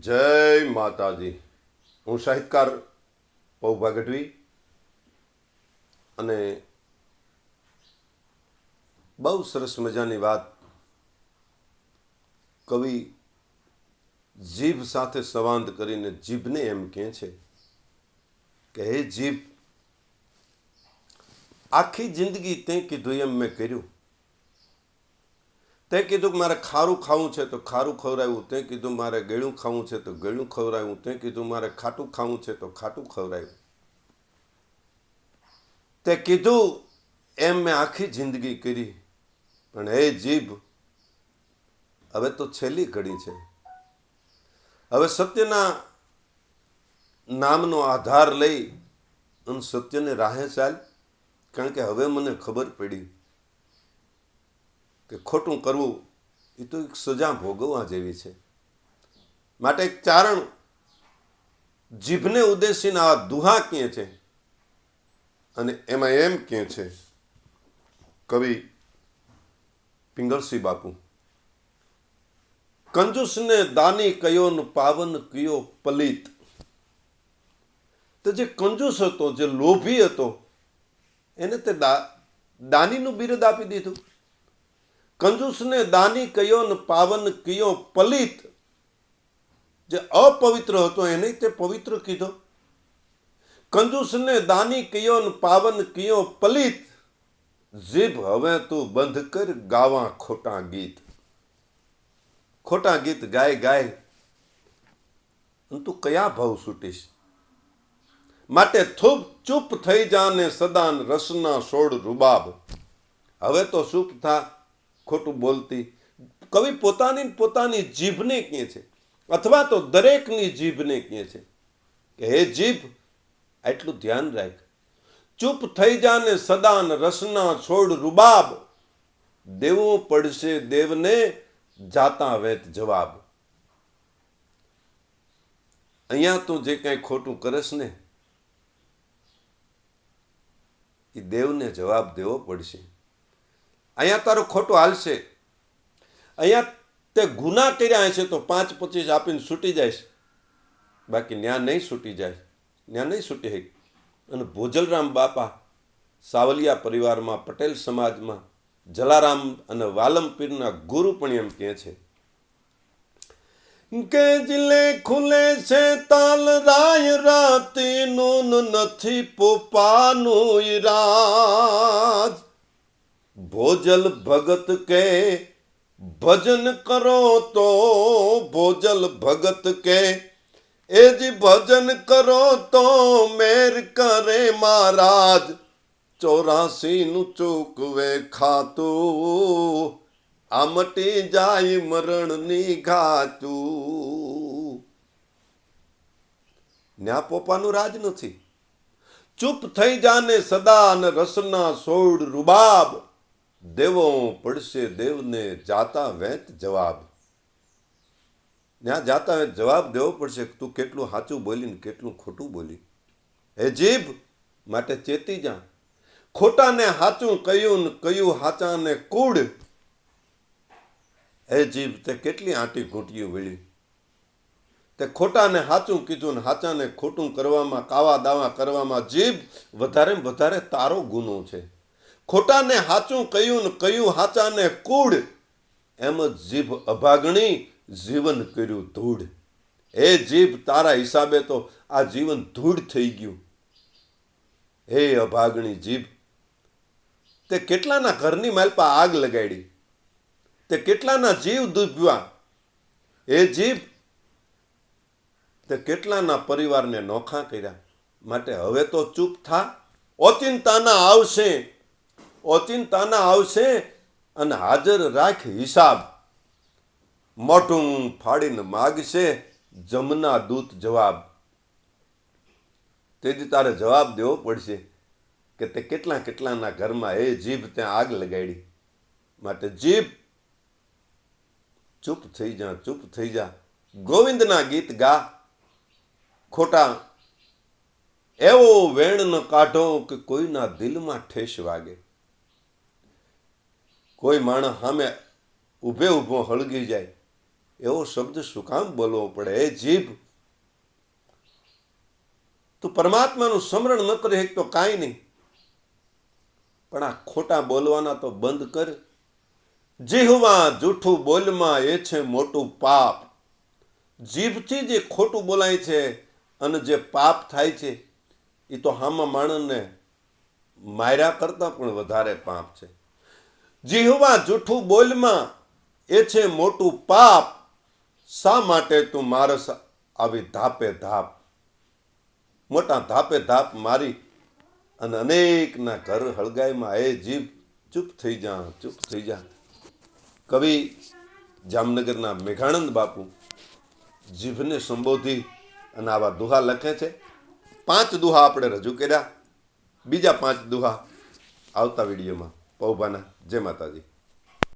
જય માતાજી. હું સાહિત્યકાર પૌભા ગઢવી અને બહુ સરસ મજાની વાત કવિ જીભ સાથે સંવાદ કરીને જીભને એમ કહે છે કે, હે જીભ, આખી જિંદગી તે કીધું એમ મેં કર્યું. તે કીધું મારે ખારું ખાવું છે તો ખારું ખવડાવ્યું, તે કીધું મારે ગેળું ખાવું છે તો ગેળું ખવડાવ્યું, તે કીધું મારે ખાટું ખાવું છે તો ખાટું ખવડાવ્યું. તે કીધું, એમ મેં આખી જિંદગી કરી, પણ હે જીભ, હવે તો છેલ્લી ઘડી છે. હવે સત્યના નામનો આધાર લઈ અને સત્યને રાહે ચાલ, કારણ કે હવે મને ખબર પડી. કે ખોટું કરવું, એ તો એક સજા ભોગવવા જેવી છે. માટે એક ચારણ જીભને ઉદ્દેશીને આ દુહા કે છે? અને એમાં એમ કે છે, કવિ પિંગળસિંહ બાપુ, કંજુસને દાની કયો પાવન કયો પલિત? તો જે કંજુસ હતો, જે લોભી હતો, એને તે દાનીનું બિરુદ આપી દીધું. કંજુસને દાની કયો ને પાવન કયો પલિત? જે અપવિત્ર હતો એને તે પવિત્ર કીધો. કંજુસને દાની કયો ને પાવન કયો પલિત? જીભ હવે તું બંધ કર ગાવા ખોટા ગીત. ખોટા ગીત ગાય ગાય. તું કયા ભાવ છૂટીશ માટે થૂપ ચૂપ થઈ જાને સદાન રસના સોળ રૂબાબ. હવે તો ચૂપ થા ખોટું બોલતી. કવિ પોતાની પોતાની જીભને કહે છે. અથવા તો દરેકની જીભને કહે છે કે, હે જીભ, આટલું ધ્યાન રાખ. ચૂપ થઈ જાને સદાન રસના છોડ રૂબાબ. દેવું પડશે દેવને, જાતા વેત જવાબ. અહીંયા તું જે કાંઈ ખોટું કરસ ને, એ દેવને જવાબ દેવો પડશે. અહીંયા તારું ખોટું હાલશે અહીંયા તે ગુના કર્યા છે તો પાંચ પચીસ આપીને છૂટી જાય બાકી ન્યા નહીં છૂટી જાય. ન્યા નહીં છૂટી શકે અને ભોજલરામ બાપા સાવલિયા પરિવારમાં પટેલ સમાજમાં જલારામ અને વાલમપીરના ગુરુ પણ એમ કહે છે. કે જિલ્લે ખુલે છે તાલ રાય રાતી નૂન નથી પોપાનું રાજ. ભોજલ ભગત કે ભજન કરો તો ભોજલ ભગત કે. એ જ ભજન કરો તો મેર કરે મહારાજ. ચોરાસી નું ચૂકવે ખાતું આમટી જાય મરણની ઘાતું. ન્યા પોપાનું રાજ નથી. ચૂપ થઈ જાને સદા રસના સોળ રૂબાબ. દેવો પડશે દેવને જાતા વેંત જવાબ. ત્યાં જાતા વેંત જવાબ દેવો પડશે તું કેટલું સાચું બોલી ને કેટલું ખોટું બોલી. હે જીભ, માટે ચેતી જા. ખોટાને સાચું કહ્યું ને કયું હાચાને કૂડ. હે જીભ, તે કેટલી આંટી ઘૂંટિયું વળી. તે ખોટાને સાચું કીધું ને સાચાને ખોટું કરવામાં, કાવા દાવા કરવામાં જીભ વધારે વધારે તારો ગુનો છે. ખોટાને હાચું કહ્યું ને કયું હાચાને કૂડ, એમ જ જીભ અભાગણી જીવન કર્યું ધૂળ. હે જીભ, તારા હિસાબે તો આ જીવન ધૂળ થઈ ગયું. હે અભાગણી જીભ, તે કેટલાના ઘરની માલપા આગ લગાડી? તે કેટલાના જીવ દૂબ્યા એ જીભ, તે કેટલાના પરિવારને નોખા કર્યા? માટે હવે તો ચૂપ થા. ઓચિંતાના આવશે. ઓચિંતાના આવશે અને હાજર રાખ હિસાબ. મોટું ફાડીને માગશે જમના દૂત જવાબ. તેથી તારે જવાબ દેવો પડશે કે તે કેટલા કેટલાના ઘરમાં એ જીભ ત્યાં આગ લગાડી. માટે જીભ ચૂપ થઈ જા, ચૂપ થઈ જા. ગોવિંદના ગીત ગા. ખોટા, એવો વેણ ન કાઢો કે કોઈના દિલમાં ઠેસ વાગે. કોઈ માણસ સામે ઊભે ઊભો હળગી જાય, એવો શબ્દ શું કામ બોલવો પડે? એ જીભ. તું પરમાત્માનું સ્મરણ ન કરી તો કાંઈ નહીં. પણ આ ખોટા બોલવાના તો બંધ કર. જીહમાં જૂઠું બોલમાં એ છે મોટું પાપ. જીભથી જે ખોટું બોલાય છે અને જે પાપ થાય છે એ તો હામાં માણસને માર્યા કરતાં પણ વધારે પાપ છે. જીહવા જૂઠું બોલમાં એ છે મોટું પાપ. શા માટે તું મારસ આવી ધાપે ધાપ? મોટા ધાપે ધાપ મારી અને અનેકના ઘર હળગાઈમાં એ જીભ ચૂપ થઈ જા, ચૂપ થઈ જા. કવિ જામનગરના મેઘાણંદ બાપુ જીભને સંબોધી અને આવા દુહા લખે છે. પાંચ દુહા આપણે રજૂ કર્યા. બીજા પાંચ દુહા આવતા વિડીયોમાં. પૌભાના જય માતાજી.